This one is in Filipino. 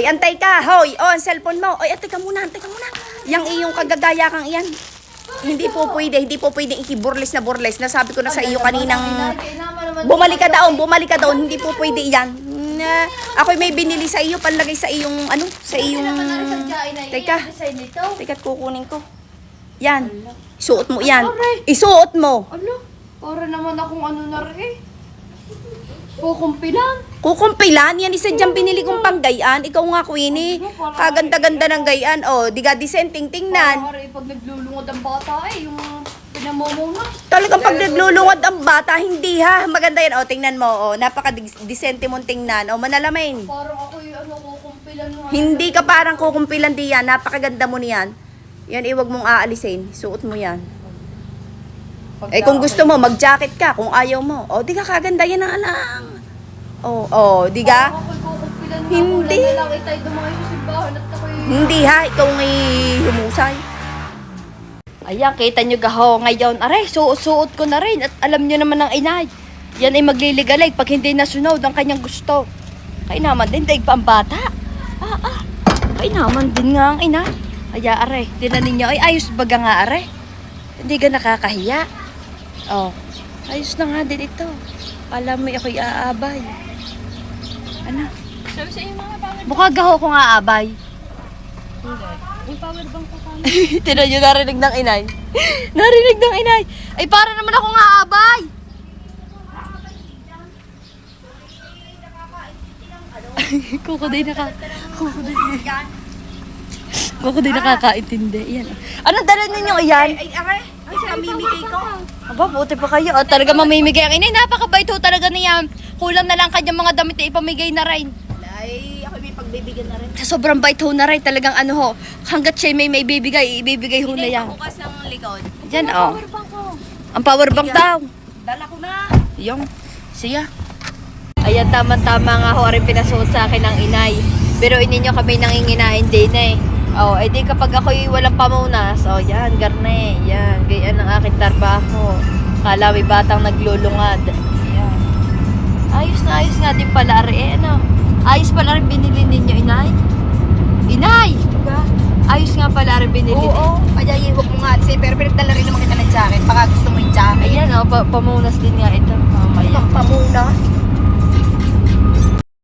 Ay, antay ka, hoy. O, ang cellphone mo. Ay, antay ka muna, antay ka muna. Yang iyong kagagaya kang iyan. Hindi po pwede, hindi po pwede ikiburles na burles. Nasabi ko na sa iyo kaninang... Bumalik ka daon, bumalik ka daon. Hindi po pwede yan. Na, ako'y may binili sa iyo, panlagay sa iyong, ano, sa iyong... Teka, teka, kukunin ko. Yan. Isuot mo yan. Isuot mo. Ano? Para naman akong ano na rin eh. Kukumpilan. Kukumpilan, yan isa dyan binili kong panggayaan. Ikaw nga, Queenie. Kaganda-ganda ng gayaan. O, di ka dissenting tingnan. Para pag naglulungod ang bata eh, yung pinamumuna. Talagang pag naglulungod ang bata, hindi ha. Maganda yan. O, tingnan mo. O, napaka-disente mong tingnan. O, manalamin. Parang ako yung ano, kukumpilan mo. Hindi ka parang kukumpilan di yan. Napakaganda mo niyan. Yan, iwag mong aalisin. Suot mo yan. Eh, kung gusto mo, mag-jacket ka. Kung ayaw mo. O, di ka kaganda yan ang alang. O, o, di ka? Hindi. Na. Hindi ha. Ikaw ngay humusay. Ayan, kita nyo gaho ngayon. Aray, suot-suot ko na rin. At alam nyo naman ang inay. Yan ay magliligalig pag hindi nasunod ang kanyang gusto. Kaya naman din, daig pa ang bata. Ah, ah. Kaya naman din nga ang inay. Aya, aray, tinan ninyo. Ay, ayos baga nga, aray. Hindi ka nakakahiya. Oh, ayos na nga din ito. Alam mo, ako'y aabay. Ano? Sabi sa iyo mga power Mukha gaho ko nga aabay. May power bank pa tayo. Tinan nyo, narinig ng inay. narinig ng inay. Ay, para naman ako nga abay. Kuko din naka... Kuko din. Kuko din nakakaintindi. Yan. Anong dala ninyo iyan? Ay, aray. Ay, pamimigay ko. Aba, buti pa kayo. Oh, talaga mamimigay ang inay. Napakabait ho talaga niyan. Kulang na lang kanyang mga damit na ipamigay na rin. Ay, ako may pagbibigyan na rin. Sa sobrang bait ho na rin. Talagang ano ho. Hanggat siya may may bibigay, ibibigay ho na yan. Bukas ng likod. Yan, oh. Ang power bank daw. Dala ko na. Yung, siya. Ayan, tama-tama nga ho rin pinasuot sa akin ng inay. Pero ininyo kami nanginginain din eh. Oh, edi kapag ako'y walang pamunas, oh yan, garne, yan, ganyan ang aking trabaho. Kala may batang naglulungad. Yan. Ayos na ayos nga din pala rin, eh, ano. Ayos pala rin binili ninyo, inay. Inay! Ayos nga pala rin binili Oo, kaya iwag mo nga kasi pero pinagdala rin naman kita ng jacket. Baka gusto mo yung jacket. Ayan, oh, pa- pamunas din nga ito.